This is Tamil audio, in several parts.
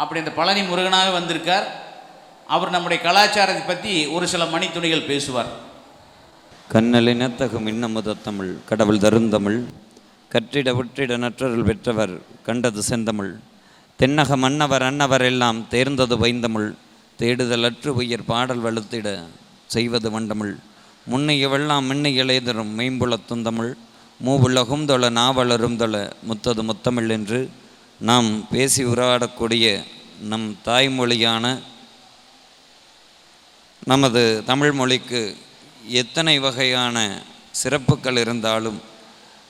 அப்படி இந்த பழனி முருகனாக வந்திருக்கார். அவர் நம்முடைய கலாச்சாரத்தை பற்றி ஒரு சில மணித்துணிகள் பேசுவார். கண்ணலினத்தகு மின்னமுதத்தமிழ் கடவுள் தருந்தமிழ் கற்றிட உற்றிட நற்றருள் பெற்றவர் கண்டது செந்தமிழ் தென்னக மன்னவர் அன்னவர் எல்லாம் தேர்ந்தது வைந்தமிழ் தேடுதலற்று உயிர் பாடல் வலுத்திட செய்வது வண்டமிழ் முன்னையவெல்லாம் வெள்ளம் மின்னைய இளையதரும் மெய்ம்புலத்தும் மூவுலகும் தொழ நாவலரும் தொழ முத்தது முத்தமிழ் என்று நாம் பேசி உரையாடக்கூடிய நம் தாய்மொழியான நமது தமிழ் மொழிக்கு எத்தனை வகையான சிறப்புகள் இருந்தாலும்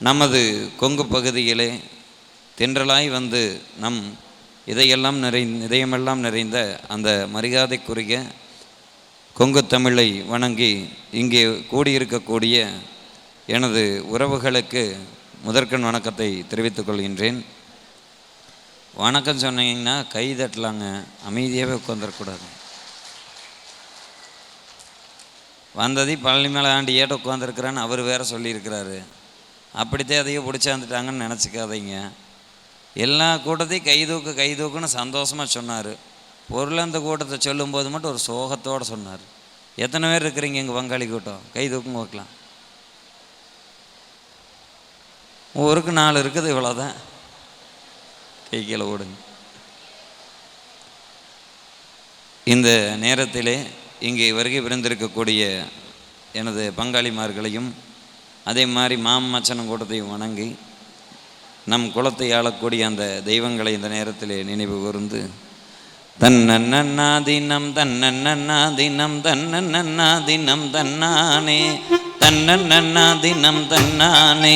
நமது கொங்கு பகுதியிலே தென்றலாய் வந்து நம் இதையெல்லாம் நிறை இதயமெல்லாம் நிறைந்த அந்த மரியாதைக்குரிய கொங்கு தமிழை வணங்கி இங்கே கூடியிருக்கக்கூடிய எனது உறவுகளுக்கு முதற்கண் வணக்கத்தை தெரிவித்துக் கொள்கின்றேன். வணக்கம் சொன்னீங்கன்னா கை தட்டலாங்க. அமைதியாகவே உட்காந்துடக்கூடாது வந்ததி பழனி மேலே ஆண்டு ஏட்ட உட்காந்துருக்குறான்னு அவர் வேற சொல்லியிருக்கிறாரு. அப்படித்தான் அதையோ பிடிச்சாந்துட்டாங்கன்னு நினச்சிக்காதீங்க. எல்லா கூட்டத்தையும் கை தூக்கு கை தூக்குன்னு சந்தோஷமாக சொன்னார். பொருள் அந்த கூட்டத்தை சொல்லும்போது மட்டும் ஒரு சோகத்தோடு சொன்னார். எத்தனை பேர் இருக்கிறீங்க எங்கள் பங்காளி கூட்டம்? கை தூக்குங்க வைக்கலாம் ஊருக்கு நாலு இருக்குது இவ்வளோதான் கை கீழே ஓடுங்க. இந்த நேரத்திலே இங்கே வருகை பிறந்திருக்கக்கூடிய எனது பங்காளிமார்களையும் அதே மாதிரி மாம் மச்சனம் கூட்டத்தையும் வணங்கி நம் குலத்தை ஆளக்கூடிய அந்த தெய்வங்களை இந்த நேரத்திலே நினைவு கூர்ந்து தன்னன்னா தினம் தன்னன்னா தினம் தன்னன்னா தினம் தன்னானே தன்னன்னா தினம் தன்னானே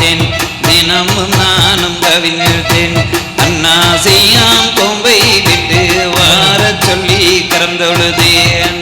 கைகுவித்தேன் தினமும் நானும் கவிழ்த்தேன். அண்ணா செய்யாம் கொம்பை விட்டு வார சொல்லி கறந்தொழுதேன்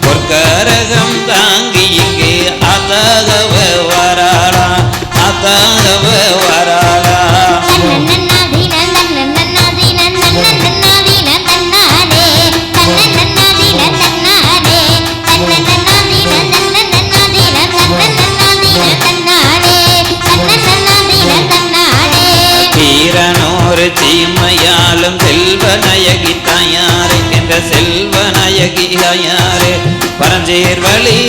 பொற்கரகம். பரஞ்சேர்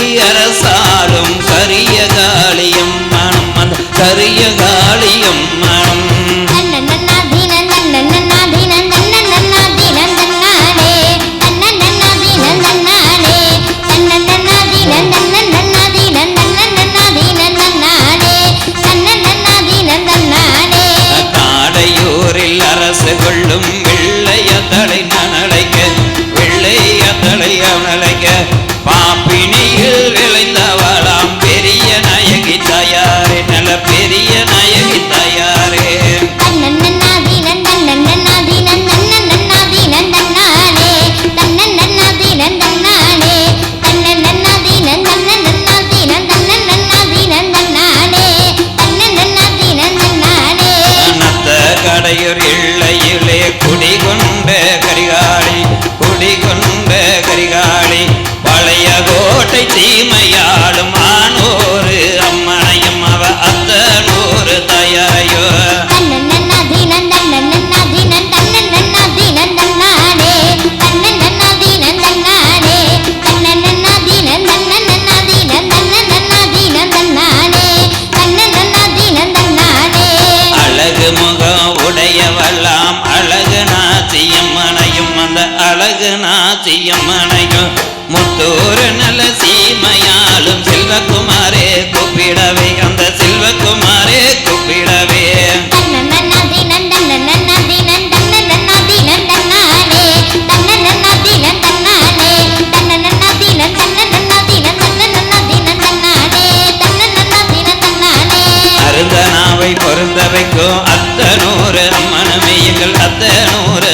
நூறு மனமே எங்கள் அத்த நூறு.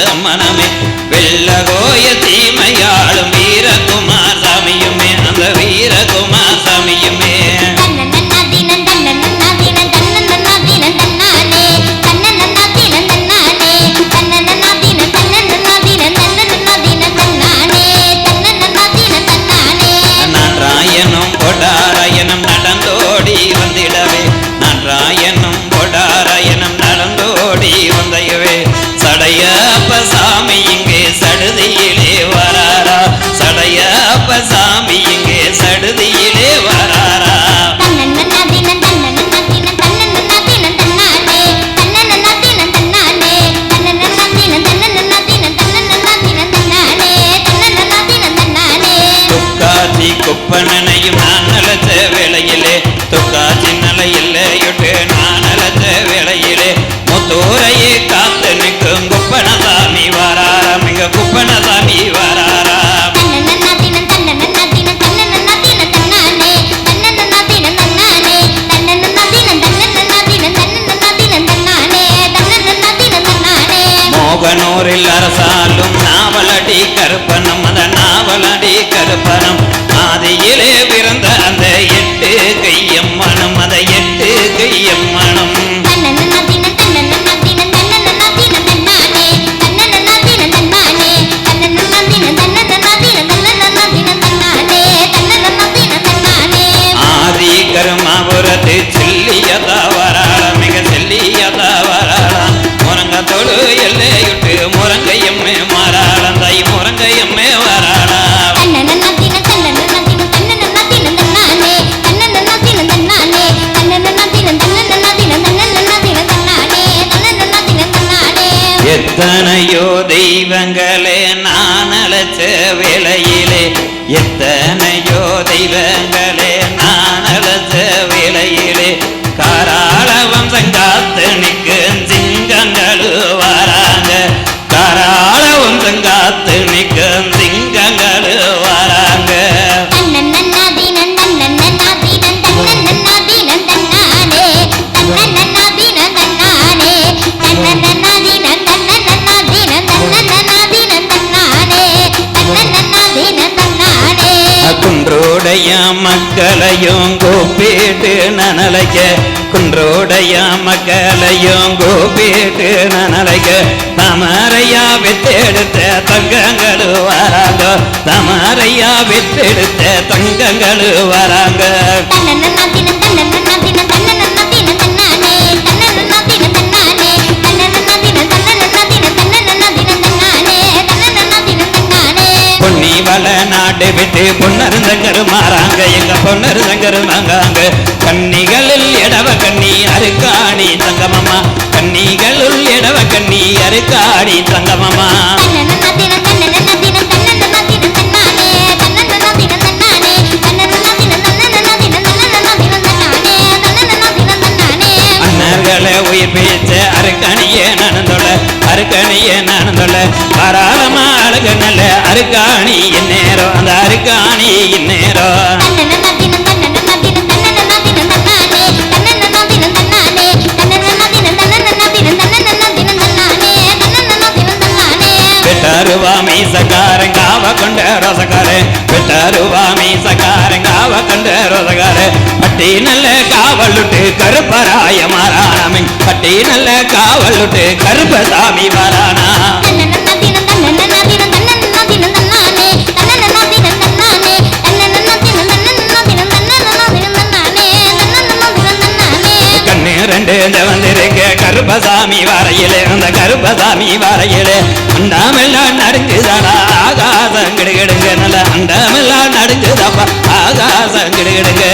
பண்ணன குன்றோடைய மக்களையும் கூப்பிட்டு நனலைக்க குன்றோடைய மக்களையும் கூப்பிட்டு நனலைக்க தமரையா வித்தெடுத்த தங்கங்களும் வராங்க தமரையா வித்தெடுத்த தங்கங்களும் வராங்க பொன்னி வள ஆண்டை விட்டு பொன்னரு சங்கரு மாறாங்க. எங்க பொன்னரு சங்கரு மாங்காங்க கன்னிகளில் எடவ கண்ணி அருக்காணி தங்கமம்மா. கண்ணி காவலுட்டு கருப்பசாமி வரானா? வந்திருக்க. கருப்பசாமி வரையிலே அந்த கருப்பசாமி வரையிலே. அண்டாமெல்லாம் நடுங்குதாடா ஆகாசம் கிடுகிடுங்க நல்ல அண்டாமெல்லாம் நடுங்குதாப்பா ஆகாசம் கிடுகிடுங்க.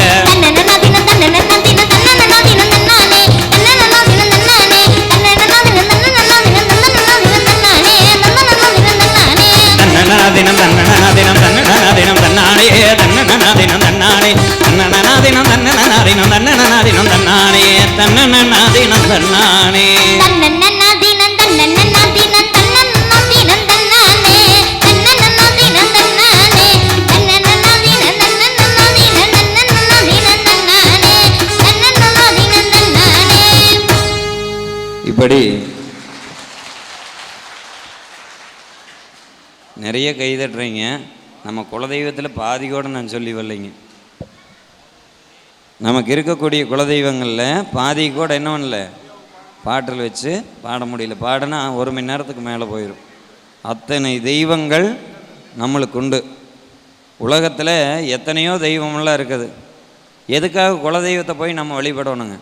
இப்படி நிறைய கை தட்டுறீங்க. நம்ம குலதெய்வத்தில் பாதி கூட நான் சொல்லி வரலைங்க. நமக்கு இருக்கக்கூடிய குலதெய்வங்களில் பாதி கூட என்ன பண்ணல? பாட்டில் வச்சு பாட முடியல. பாடினா ஒரு மணி நேரத்துக்கு மேலே போயிடும் அத்தனை தெய்வங்கள் நம்மளுக்கு உண்டு. உலகத்தில் எத்தனையோ தெய்வமெல்லாம் இருக்குது. எதுக்காக குலதெய்வத்தை போய் நம்ம வழிபடணுங்க?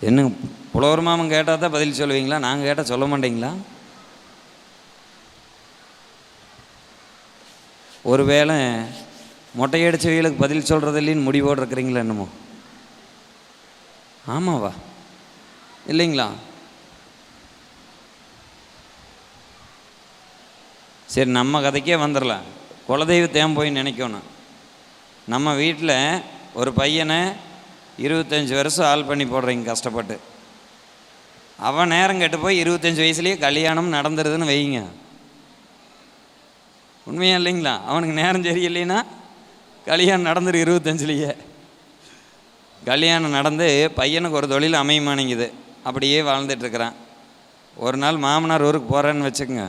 என்ன புலவர் மாமன் கேட்டால் தான் பதில் சொல்லுவீங்களா நாங்கள் கேட்டால் சொல்ல மாட்டீங்களா? ஒருவேளை மொட்டையடிச்சவங்களுக்கு பதில் சொல்கிறது இல்லைன்னு முடிவோடு இருக்கிறீங்களா என்னமோ? ஆமாவா? இல்லைங்களா? சரி நம்ம கதைக்கே வந்துடலாம் குலதெய்வ ஏன் போய் நினைக்கணும். நம்ம வீட்டில் ஒரு பையனை இருபத்தஞ்சி வருஷம் ஆள் பண்ணி போடுறீங்க கஷ்டப்பட்டு. அவன் நேரம் கெட்டு போய் இருபத்தஞ்சி வயசுலேயே கல்யாணம் நடந்துருதுன்னு வைங்க. உண்மையா இல்லைங்களா? அவனுக்கு நேரம் சரியில்லைன்னா கல்யாணம் நடந்துரு இருபத்தஞ்சிலேயே. கல்யாணம் நடந்து பையனுக்கு ஒரு தொழில் அமையமானிங்குது அப்படியே வாழ்ந்துட்டுருக்கிறான். ஒரு நாள் மாமனார் ஊருக்கு போகிறேன்னு வச்சுக்கோங்க.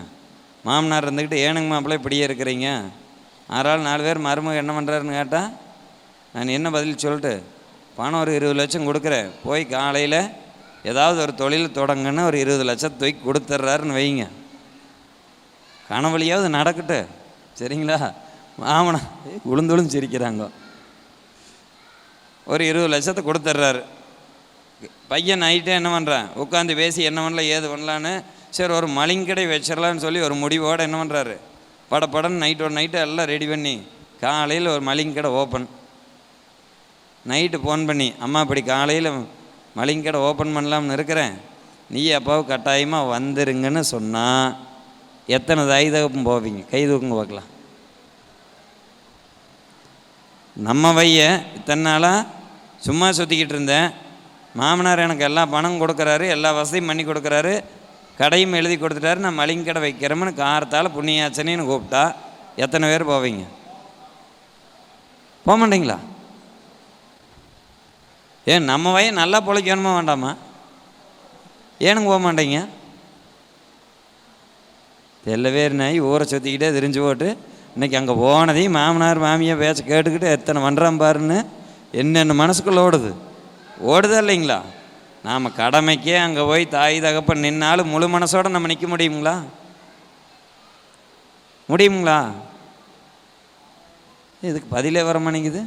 மாமனார் இருந்துக்கிட்டு ஏனுங்க மாப்பிள்ளை இப்படியே இருக்கிறீங்க? ஆறாள் நாலு பேர் மருமக என்ன பண்ணுறாருன்னு கேட்டால் நான் என்ன பதில் சொல்லிட்டு பணம் ஒரு இருபது லட்சம் கொடுக்குறேன். போய் காலையில் ஏதாவது ஒரு தொழில் தொடங்கன்னு ஒரு இருபது லட்சம் தூக்கி கொடுத்துட்றாருன்னு வைங்க. கனவழியாவது நடக்கட்டு. சரிங்களா? மாமனா உளுந்து உளுந்து சிரிக்கிறாங்க. ஒரு இருபது லட்சத்தை கொடுத்துட்றாரு பையன் நைட்டே என்ன பண்ணுறான் உட்காந்து பேசி என்ன பண்ணல ஏது பண்ணலான்னு? சரி ஒரு மளிங்கடை வச்சிடலான்னு சொல்லி ஒரு முடிவோடு என்ன பண்ணுறாரு படப்படன்னு நைட் ஒரு நைட்டு எல்லாம் ரெடி பண்ணி காலையில் ஒரு மளிங்கடை ஓப்பன் நைட்டு ஃபோன் பண்ணி அம்மா இப்படி காலையில் மளிங்கடை ஓப்பன் பண்ணலாம்னு இருக்கிறேன். நீ அப்பாவு கட்டாயமாக வந்துருங்கன்னு சொன்னால் எத்தனை தாய் தகப்பும் போவீங்க? கை தூக்குங்க பார்க்கலாம். நம்ம வைய இத்தனை நாளாக சும்மா சுற்றிக்கிட்டு இருந்தேன். மாமனார் எனக்கு எல்லா பணம் கொடுக்குறாரு எல்லா வசதியும் பண்ணி கொடுக்குறாரு. கடையும் எழுதி கொடுத்துட்டாரு. நான் மளிகை கடை வைக்கிறோம்னு காரத்தால் புண்ணியாச்சனைன்னு கூப்பிட்டா எத்தனை பேர் போவீங்க? போக மாட்டீங்களா? ஏன் நம்ம வய நல்லா பொழைக்கணுமா வேண்டாமா? ஏனுங்க போக மாட்டீங்க? தெல்ல நாய் ஊரை சுற்றிக்கிட்டே தெரிஞ்சு போட்டு இன்னைக்கு அங்கே போனதையும் மாமனார் மாமியை பேச்ச கேட்டுக்கிட்டு எத்தனை பண்ணுறான் பாருன்னு என்னென்ன மனசுக்குள்ளே ஓடுது? ஓடுதா இல்லைங்களா? நாம் கடமைக்கே அங்கே போய் தாய் தகப்பன் நின்னாலும் முழு மனசோடு நம்ம நிற்க முடியுங்களா? முடியுங்களா? இதுக்கு பதிலே வர மாட்டேங்குது.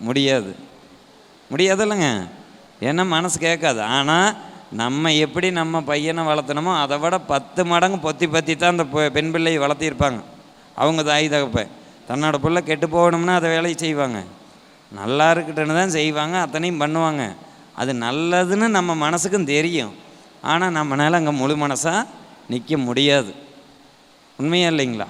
முடியாது. முடியாது இல்லைங்க ஏன்னா மனசு கேட்காது. ஆனால் நம்ம எப்படி நம்ம பையனை வளர்த்தணுமோ அதை விட பத்து மடங்கு பொத்தி பற்றி தான் அந்த பெ- பெண் பிள்ளையை வளர்த்திருப்பாங்க. அவங்க தாய் தகப்ப. தன்னோட பிள்ளை கெட்டு போகணும்னா அதை வேலையை செய்வாங்க. நல்லா இருக்கட்டுன்னு தான் செய்வாங்க அத்தனையும் பண்ணுவாங்க. அது நல்லதுன்னு நம்ம மனசுக்கும் தெரியும். ஆனால் நம்மளால் அங்கே முழு மனசாக நிற்க முடியாது. உண்மையா இல்லைங்களா?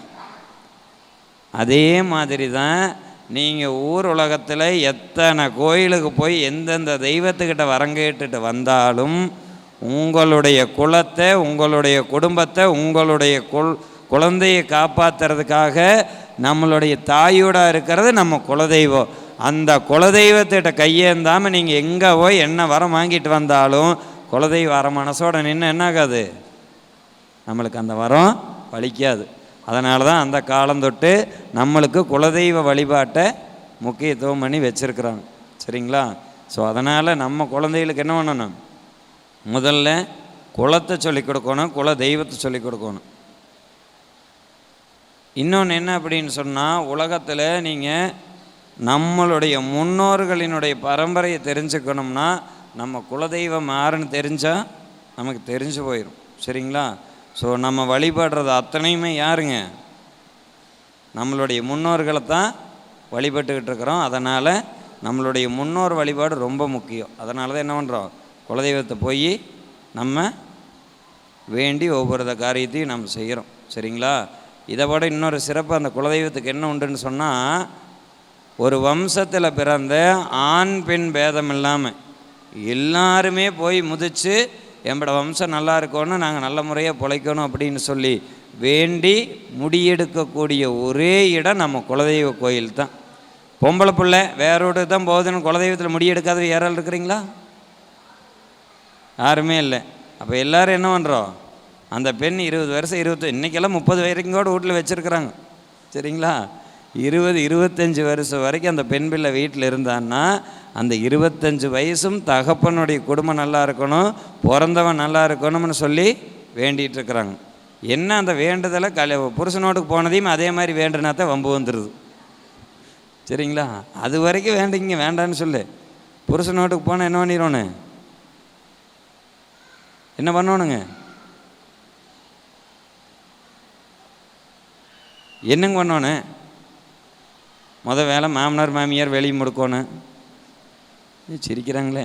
அதே மாதிரி தான் நீங்கள் ஊர் உலகத்தில் எத்தனை கோயிலுக்கு போய் எந்தெந்த தெய்வத்துக்கிட்ட வரங்கேட்டுட்டு வந்தாலும் உங்களுடைய குலத்தை உங்களுடைய குடும்பத்தை உங்களுடைய குல் குழந்தையை காப்பாற்றுறதுக்காக நம்மளுடைய தாயோட இருக்கிறது நம்ம குலதெய்வம். அந்த குலதெய்வத்திட்ட கையேந்தாமல் நீங்கள் எங்கே போய் என்ன வரம் வாங்கிட்டு வந்தாலும் குலதெய்வ வர மனசோட நின்று என்ன ஆகாது நம்மளுக்கு அந்த வரம் பலிக்காது அதனால தான் அந்த காலம் தொட்டு நம்மளுக்கு குலதெய்வ வழிபாட்டை முக்கியத்துவம் பண்ணி வச்சுருக்குறாங்க. சரிங்களா? ஸோ அதனால் நம்ம குழந்தைகளுக்கு என்ன பண்ணணும்? முதல்ல குலத்தை சொல்லிக் கொடுக்கணும் குல தெய்வத்தை சொல்லிக் கொடுக்கணும். இன்னொன்று என்ன அப்படின்னு சொன்னால் உலகத்தில் நீங்கள் நம்மளுடைய முன்னோர்களினுடைய பரம்பரையை தெரிஞ்சுக்கணும்னா நம்ம குலதெய்வம் யாருன்னு தெரிஞ்சால் நமக்கு தெரிஞ்சு போயிடும் சரிங்களா? ஸோ நம்ம வழிபடுறது அத்தனையுமே யாருங்க? நம்மளுடைய முன்னோர்களை தான் வழிபட்டுக்கிட்டு இருக்கிறோம். அதனால் நம்மளுடைய முன்னோர் வழிபாடு ரொம்ப முக்கியம். அதனால தான் என்ன பண்ணுறோம் குலதெய்வத்தை போய் நம்ம வேண்டி ஒவ்வொரு காரியத்தையும் நம்ம செய்கிறோம். சரிங்களா? இதை விட இன்னொரு சிறப்பு அந்த குலதெய்வத்துக்கு என்ன உண்டுன்னு சொன்னால் ஒரு வம்சத்தில் பிறந்த ஆண் பெண் பேதம் இல்லாமல் எல்லாருமே போய் முதிச்சு எம்பட வம்சம் நல்லா இருக்கணும் நாங்கள் நல்ல முறையாக பிழைக்கணும் அப்படின்னு சொல்லி வேண்டி முடியெடுக்கக்கூடிய ஒரே இடம் நம்ம குலதெய்வ கோயில் தான் பொம்பளை பிள்ளை வேறோடு தான் போகுதுன்னு குலதெய்வத்தில் முடியெடுக்காத யாரால் இருக்கிறீங்களா? யாருமே இல்லை. அப்போ எல்லோரும் என்ன பண்ணுறோம் அந்த பெண் இருபது வருஷம் இருபத்தி இன்றைக்கெல்லாம் முப்பது வரைக்கும் கூட வீட்டில் வச்சுருக்குறாங்க. சரிங்களா? இருபது இருபத்தஞ்சி வருஷம் வரைக்கும் அந்த பெண் பிள்ளை வீட்டில் இருந்தான்னா அந்த இருபத்தஞ்சு வயசும் தகப்பனுடைய குடும்பம் நல்லா இருக்கணும் பிறந்தவன் நல்லா இருக்கணும்னு சொல்லி வேண்டிகிட்டு இருக்கிறாங்க. என்ன அந்த வேண்டுதலை கல புருஷனோடுக்கு போனதையும் அதே மாதிரி வேண்டுனா தான் வம்பு வந்துடுது சரிங்களா? அது வரைக்கும் வேண்டிங்க வேண்டான்னு சொல்லு. புருஷனோட்டுக்கு போனால் என்ன பண்ணிடணும் என்ன பண்ணணுங்க என்னங்க பண்ணணும் முத வேலை மாமனார் மாமியார் வெளியே முடுக்கணும் சிரிக்கிறாங்களே.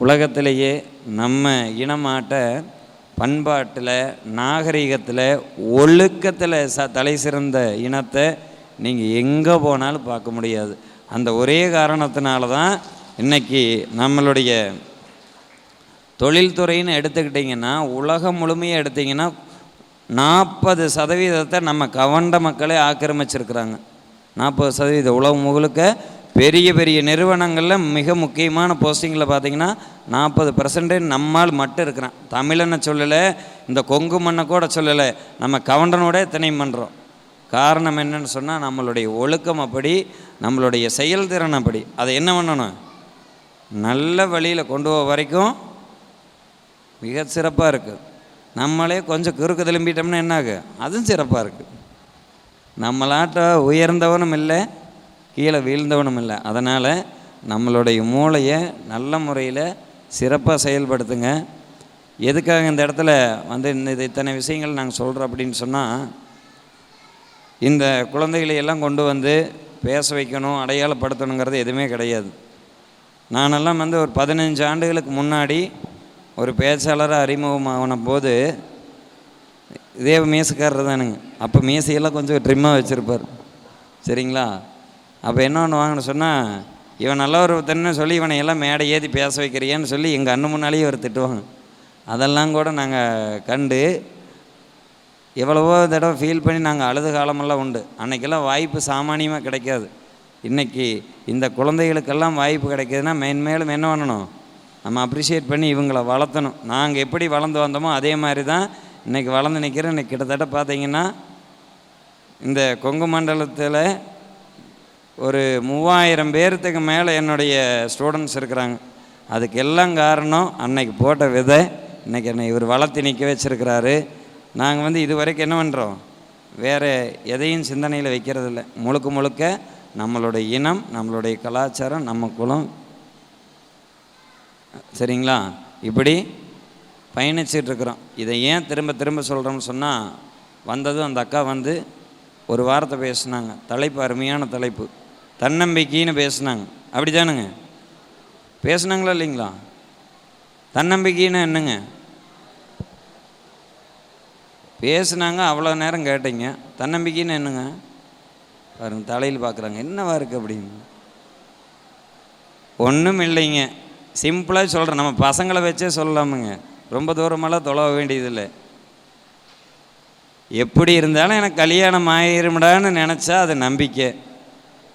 உலகத்திலேயே நம்ம இனமாட்ட பண்பாட்டில் நாகரிகத்தில் ஒழுக்கத்தில் ச தலை சிறந்த இனத்தை நீங்கள் எங்கே போனாலும் பார்க்க முடியாது. அந்த ஒரே காரணத்தினால தான் இன்றைக்கி நம்மளுடைய தொழில்துறைன்னு எடுத்துக்கிட்டிங்கன்னா உலகம் முழுமையாக எடுத்திங்கன்னா நாற்பது சதவீதத்தை நம்ம கவண்ட மக்களே ஆக்கிரமிச்சிருக்கிறாங்க. நாற்பது சதவீதம் உலகம் முழுக்க பெரிய பெரிய நிறுவனங்களில் மிக முக்கியமான போஸ்டிங்கில் பார்த்தீங்கன்னா நாற்பது பர்சன்டேஜ் நம்மால் மட்டும் இருக்கிறான். தமிழனை சொல்லலை இந்த கொங்கு மண்ணை கூட சொல்லலை. நம்ம கவண்டனோட இத்தனையும் பண்ணுறோம் காரணம் என்னன்னு சொன்னால் நம்மளுடைய ஒழுக்கம் அப்படி நம்மளுடைய செயல்திறன் அப்படி. அதை என்ன பண்ணணும்? நல்ல வழியில் கொண்டு போக வரைக்கும் மிக சிறப்பாக இருக்குது நம்மளே கொஞ்சம் குறுக்கு திரும்பிட்டோம்னா என்ன ஆகும் அதுவும் சிறப்பாக இருக்குது நம்மளாட்ட உயர்ந்தவனும் இல்லை கீழே வீழ்ந்தவனும் இல்லை. அதனால் நம்மளுடைய மூளையை நல்ல முறையில் சிறப்பாக செயல்படுத்துங்க. எதுக்காக இந்த இடத்துல வந்து இந்த இது இத்தனை விஷயங்கள் நாங்கள் சொல்கிறோம் அப்படின்னு சொன்னால் இந்த குழந்தைகளை எல்லாம் கொண்டு வந்து பேச வைக்கணும் அடையாளப்படுத்தணுங்கிறது எதுவுமே கிடையாது. நானெல்லாம் வந்து ஒரு பதினஞ்சு ஆண்டுகளுக்கு முன்னாடி ஒரு பேச்சாளராக அறிமுகமாகின போது இதே மீசுக்காரர் தானுங்க. அப்போ மீசையெல்லாம் கொஞ்சம் ட்ரிம்மாக வச்சுருப்பார். சரிங்களா? அப்போ என்ன பண்ணுவாங்கன்னு சொன்னால் இவன் நல்ல ஒருத்தன்னு சொல்லி இவனை எல்லாம் மேடை ஏற்றி பேச வைக்கிறியான்னு சொல்லி எங்கள் அண்ணன் முன்னாலேயே அவர் திட்டுவாங்க. அதெல்லாம் கூட நாங்கள் கண்டு எவ்வளவோ தடவை ஃபீல் பண்ணி நாங்கள் அழுது காலமெல்லாம் உண்டு. அன்னைக்கெல்லாம் வாய்ப்பு சாமானியமாக கிடைக்காது. இன்றைக்கி இந்த குழந்தைகளுக்கெல்லாம் வாய்ப்பு கிடைக்கிதுன்னா மென்மேலும் என்ன பண்ணணும்? நம்ம அப்ரிஷியேட் பண்ணி இவங்களை வளர்த்தணும். நாங்கள் எப்படி வளர்ந்து வந்தோமோ அதே மாதிரி தான் இன்றைக்கி வளர்ந்து நிற்கிறேன் இன்னைக்கு கிட்டத்தட்ட பார்த்தீங்கன்னா இந்த கொங்கு மண்டலத்தில் ஒரு மூவாயிரம் பேர்த்துக்கு மேலே என்னுடைய ஸ்டூடெண்ட்ஸ் இருக்கிறாங்க. அதுக்கு எல்லாம் காரணம் அன்னைக்கு போட்ட விதை இன்னைக்கு என்னை இவர் வளர்த்து நிற்க வச்சுருக்கிறாரு. நாங்கள் வந்து இது வரைக்கும் என்ன பண்ணுறோம் வேறு எதையும் சிந்தனையில் வைக்கிறதில்ல முழுக்க முழுக்க நம்மளுடைய இனம் நம்மளுடைய கலாச்சாரம் நம்ம குலம். சரிங்களா? இப்படி பயணிச்சிட்டு இருக்கிறோம். இதை ஏன் திரும்ப திரும்ப சொல்கிறோம்னு சொன்னால் வந்ததும் அந்த அக்கா வந்து ஒரு வார்த்தை பேசுனாங்க. தலைப்பு அருமையான தலைப்பு. தன்னம்பிக்கைன்னு பேசுனாங்க. அப்படி தானுங்க பேசுனாங்களா இல்லைங்களா? தன்னம்பிக்கைன்னு என்னங்க? பேசுனாங்க அவ்வளோ நேரம் கேட்டீங்க. தன்னம்பிக்கைன்னு என்னங்க? பாருங்க தலையில் பார்க்குறாங்க. என்னவா இருக்குது அப்படின்னு? ஒன்றும் இல்லைங்க. சிம்பிளாக சொல்கிறேன் நம்ம பசங்களை வச்சே சொல்லாமுங்க ரொம்ப தூரமெல்லாம் தொலைவ வேண்டியதில்லை. எப்படி இருந்தாலும் எனக்கு கல்யாணம் ஆயிரும்டான்னு நினச்சா அது நம்பிக்கை.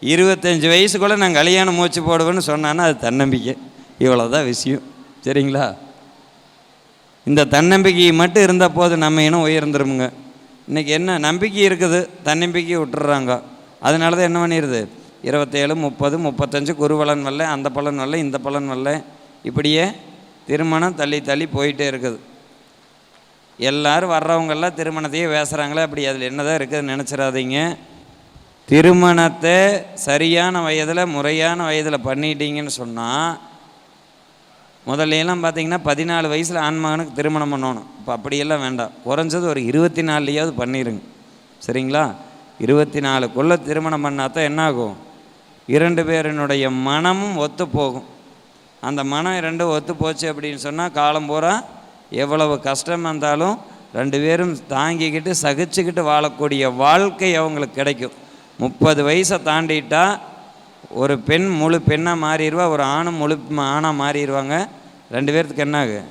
இருபத்தஞ்சி வயசுக்குள்ளே நான் கல்யாணம் மூச்சு போடுவேன்னு சொன்னான்னா அது தன்னம்பிக்கை. இவ்வளோதான் விஷயம். சரிங்களா? இந்த தன்னம்பிக்கை மட்டும் இருந்தால் போது நம்ம இனம் உயர்ந்துருமுங்க. இன்றைக்கி என்ன நம்பிக்கை இருக்குது தன்னம்பிக்கை விட்டுறாங்க. அதனால தான் என்ன பண்ணிடுது இருபத்தேழு முப்பது முப்பத்தஞ்சு குருவலன் வரல அந்த பலன் வரல இந்த பலன் வரல. இப்படியே திருமணம் தள்ளி தள்ளி போயிட்டே இருக்குது. எல்லாரும் வர்றவங்கெல்லாம் திருமணத்தையே பேசுகிறாங்களே அப்படி அதில் என்னதான் இருக்குதுன்னு நினச்சிடாதீங்க. திருமணத்தை சரியான வயதில் முறையான வயதில் பண்ணிட்டீங்கன்னு சொன்னால் முதல்லையெல்லாம் பார்த்தீங்கன்னா பதினாலு வயசில் ஆண்மகனுக்கு திருமணம் பண்ணணும். இப்போ அப்படியெல்லாம் வேண்டாம். குறைஞ்சது ஒரு இருபத்தி நாலுலேயாவது பண்ணிடுங்க சரிங்களா? இருபத்தி நாலுக்குள்ளே திருமணம் பண்ணால் தான் என்ன ஆகும் இரண்டு பேரினுடைய மனமும் ஒத்து போகும் அந்த மனம் ரெண்டும் ஒத்து போச்சு அப்படின்னு சொன்னால் காலம் பூரா எவ்வளவு கஷ்டம் வந்தாலும் ரெண்டு பேரும் தாங்கிக்கிட்டு சகிச்சுக்கிட்டு வாழக்கூடிய வாழ்க்கை அவங்களுக்கு கிடைக்கும். முப்பது வயசை தாண்டிட்டா ஒரு பெண் முழு பெண்ணாக மாறிடுவா ஒரு ஆணும் முழு ஆணாக மாறிடுவாங்க. ரெண்டு பேர்த்துக்கு என்ன ஆகு?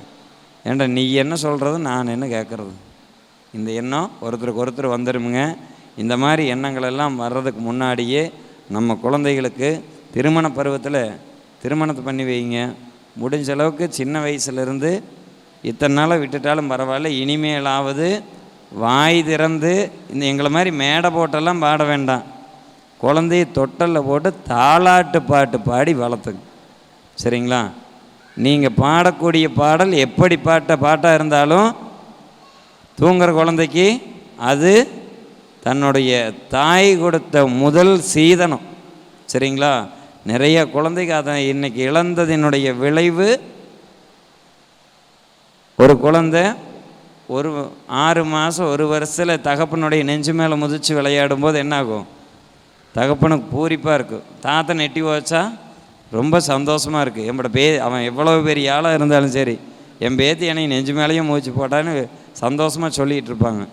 ஏன்டா நீ என்ன சொல்கிறது நான் என்ன கேட்குறது இந்த எண்ணம் ஒருத்தருக்கு ஒருத்தர் வந்துருமுங்க. இந்த மாதிரி எண்ணங்கள் எல்லாம் வர்றதுக்கு முன்னாடியே நம்ம குழந்தைகளுக்கு திருமண பருவத்தில் திருமணத்தை பண்ணி வைங்க. முடிஞ்ச அளவுக்கு சின்ன வயசுலேருந்து இத்தனை நாளாக விட்டுட்டாலும் பரவாயில்ல. இனிமேலாவது வாய் திறந்து இந்த எங்களை மாதிரி மேடை போட்டெல்லாம் பாட வேண்டாம். குழந்தைய தொட்டலில் போட்டு தாளாட்டு பாட்டு பாடி வளர்த்துங்க. சரிங்களா? நீங்கள் பாடக்கூடிய பாடல் எப்படி பாட்ட பாட்டாக இருந்தாலும் தூங்குற குழந்தைக்கு அது தன்னுடைய தாய் கொடுத்த முதல் சீதனம். சரிங்களா? நிறைய குழந்தைக்கு அதை இன்றைக்கி இழந்ததினுடைய விளைவு ஒரு குழந்தை ஒரு ஆறு மாதம் ஒரு வருஷத்தில் தகப்பனுடைய நெஞ்சு மேலே முதிச்சு விளையாடும் போது என்னாகும்? தகப்பனுக்கு பூரிப்பாக இருக்கும் தாத்தா நெட்டி வச்சா ரொம்ப சந்தோஷமாக இருக்குது என்னோட பே அவன் எவ்வளோ பெரிய ஆளாக இருந்தாலும் சரி என் பேத்தி என்னை நெஞ்சு மேலேயும் மூச்சு போட்டான்னு சந்தோஷமாக சொல்லிகிட்டு இருப்பாங்க.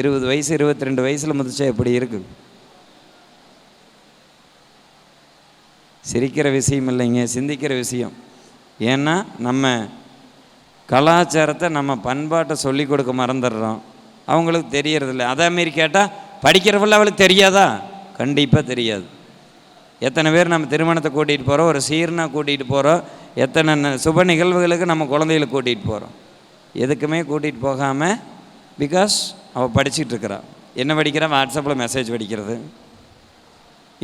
இருபது வயசு இருபத்தி ரெண்டு வயசில் முதிச்சா எப்படி இருக்கு? சிரிக்கிற விஷயம் இல்லைங்க சிந்திக்கிற விஷயம். ஏன்னா நம்ம கலாச்சாரத்தை நம்ம பண்பாட்டை சொல்லி கொடுக்க மறந்துடுறோம். அவங்களுக்கு தெரியறதில்ல. அதே மாரி கேட்டால் படிக்கிறவள்ள அவளுக்கு தெரியாதா? கண்டிப்பாக தெரியாது. எத்தனை பேர் நம்ம திருமணத்தை கூட்டிகிட்டு போகிறோம் ஒரு சீர்னா கூட்டிகிட்டு போகிறோம் எத்தனை சுப நிகழ்வுகளுக்கு நம்ம குழந்தைகளை கூட்டிகிட்டு போகிறோம் எதுக்குமே கூட்டிகிட்டு போகாமல் பிகாஸ் அவள் படிச்சுட்டு இருக்கிறாள் என்ன படிக்கிறா? வாட்ஸ்அப்பில் மெசேஜ் படிக்கிறது.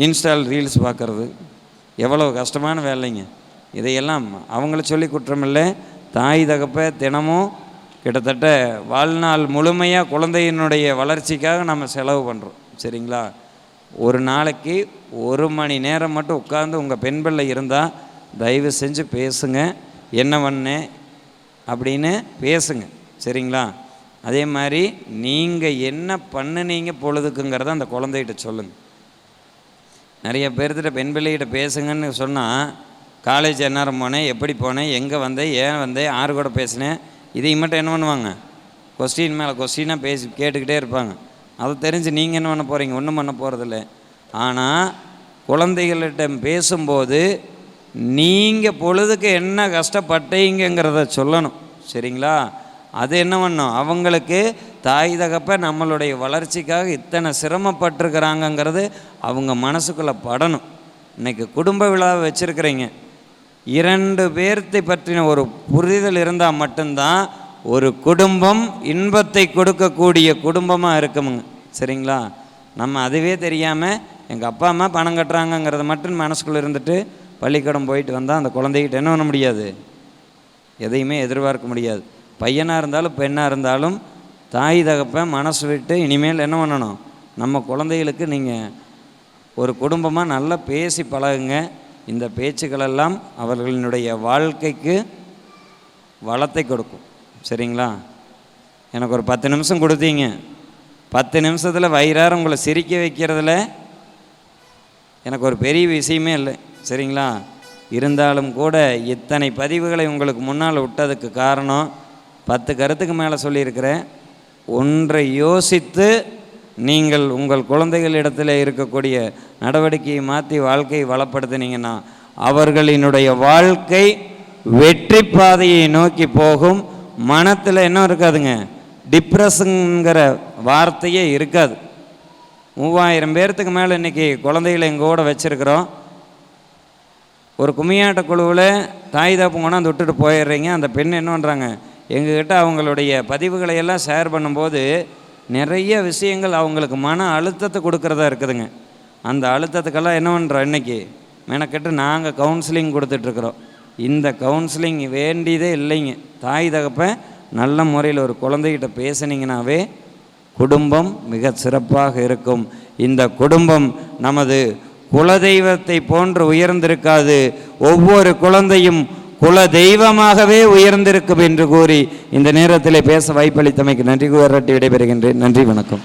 இன்ஸ்டால் ரீல்ஸ் பார்க்குறது எவ்வளோ கஷ்டமான வேலைங்க. இதையெல்லாம் அவங்கள சொல்லி குற்றமில்லை தாய் தகப்ப தினமும் கிட்டத்தட்ட வாழ்நாள் முழுமையாக குழந்தையினுடைய வளர்ச்சிக்காக நம்ம செலவு பண்ணுறோம் சரிங்களா? ஒரு நாளைக்கு ஒரு மணி நேரம் மட்டும் உட்காந்து உங்கள் பெண் பிள்ளை இருந்தால் தயவு செஞ்சு பேசுங்க. என்ன பண்ணேன் அப்படின்னு பேசுங்க. சரிங்களா? அதே மாதிரி நீங்கள் என்ன பண்ணுனீங்க பொழுதுக்குங்கிறத அந்த குழந்தைகிட்ட சொல்லுங்கள் நிறைய பேர்த்திட்ட பெண் பிள்ளைகிட்ட பேசுங்கன்னு சொன்னால் காலேஜ் எந்நேரம் போனேன் எப்படி போனேன் எங்கே வந்தேன் ஏன் வந்தேன் யார் கூட பேசினேன். இதையும் மட்டும் என்ன பண்ணுவாங்க? கொஸ்டின் மேலே கொஸ்டினாக பேசி கேட்டுக்கிட்டே இருப்பாங்க. அதை தெரிஞ்சு நீங்கள் என்ன பண்ண போகிறீங்க ஒன்றும் பண்ண போகிறதில்ல ஆனால் குழந்தைகளிட்ட பேசும்போது நீங்கள் பொழுதுக்கு என்ன கஷ்டப்பட்டீங்கிறத சொல்லணும். சரிங்களா? அது என்ன பண்ணும்? அவங்களுக்கு தாய் தகப்ப நம்மளுடைய வளர்ச்சிக்காக இத்தனை சிரமப்பட்டிருக்கிறாங்கங்கிறது அவங்க மனசுக்குள்ளே படணும். இன்னைக்கு குடும்ப விழாவை வச்சுருக்கிறீங்க. இரண்டு பேர்த்தை பற்றின ஒரு புரிதல் இருந்தால் மட்டும்தான் ஒரு குடும்பம் இன்பத்தை கொடுக்கக்கூடிய குடும்பமாக இருக்குமுங்க. சரிங்களா? நம்ம அதுவே தெரியாமல் எங்கள் அப்பா அம்மா பணம் கட்டுறாங்கங்கிறத மட்டும் மனசுக்குள்ளே இருந்துட்டு பள்ளிக்கூடம் போயிட்டு வந்தால் அந்த குழந்தைகிட்ட என்ன பண்ண முடியாது? எதையுமே எதிர்பார்க்க முடியாது. பையனாக இருந்தாலும் பெண்ணாக இருந்தாலும் தாய் தகப்பை மனசு விட்டு இனிமேல் என்ன பண்ணணும்? நம்ம குழந்தைகளுக்கு நீங்கள் ஒரு குடும்பமாக நல்லா பேசி பழகுங்க. இந்த பேச்சுக்களெல்லாம் அவர்களினுடைய வாழ்க்கைக்கு வளத்தை கொடுக்கும். சரிங்களா? எனக்கு ஒரு பத்து நிமிஷம் கொடுத்தீங்க. பத்து நிமிஷத்தில் வயிறார உங்களை சிரிக்க வைக்கிறதுல எனக்கு ஒரு பெரிய விஷயமே இல்லை. சரிங்களா? இருந்தாலும் கூட இத்தனை பதிவுகளை உங்களுக்கு முன்னால் விட்டதுக்கு காரணம் பத்து கருத்துக்கு மேலே சொல்லியிருக்கிறேன். ஒன்றை யோசித்து நீங்கள் உங்கள் குழந்தைகளிடத்தில் இருக்கக்கூடிய நடவடிக்கையை மாற்றி வாழ்க்கையை வளப்படுத்தினீங்கன்னா அவர்களினுடைய வாழ்க்கை வெற்றி பாதையை நோக்கி போகும். மனத்தில் என்ன இருக்காதுங்க. டிப்ரெஷனுங்கிற வார்த்தையே இருக்காது. மூவாயிரம் பேர்த்துக்கு மேலே இன்றைக்கி குழந்தைகளை எங்கள் கூட வச்சுருக்குறோம். ஒரு கும்மியாட்ட குழுவில் தாய் தாப்பு கொண்டாந்து விட்டுட்டு போயிடுறீங்க. அந்த பெண் என்ன பண்ணுறாங்க எங்ககிட்ட அவங்களுடைய பதிவுகளை எல்லாம் ஷேர் பண்ணும்போது நிறைய விஷயங்கள் அவங்களுக்கு மன அழுத்தத்தை கொடுக்கறதா இருக்குதுங்க. அந்த அழுத்தத்துக்கெல்லாம் என்ன பண்ணுறோம் இன்றைக்கி மெனக்கெட்டு நாங்கள் கவுன்சிலிங் கொடுத்துட்ருக்குறோம். இந்த கவுன்சிலிங் வேண்டியதே இல்லைங்க. தாய் தகப்பன் நல்ல முறையில் ஒரு குழந்தைகிட்ட பேசுனீங்கனாவே குடும்பம் மிக சிறப்பாக இருக்கும். இந்த குடும்பம் நமது குலதெய்வத்தை போன்று உயர்ந்திருக்காது. ஒவ்வொரு குழந்தையும் குல தெய்வமாகவே உயர்ந்திருக்கும் என்று கூறி இந்த நேரத்தில் பேச வாய்ப்பளித்தமைக்கு நன்றி கூறட்டி விடைபெறுகின்றேன். நன்றி வணக்கம்.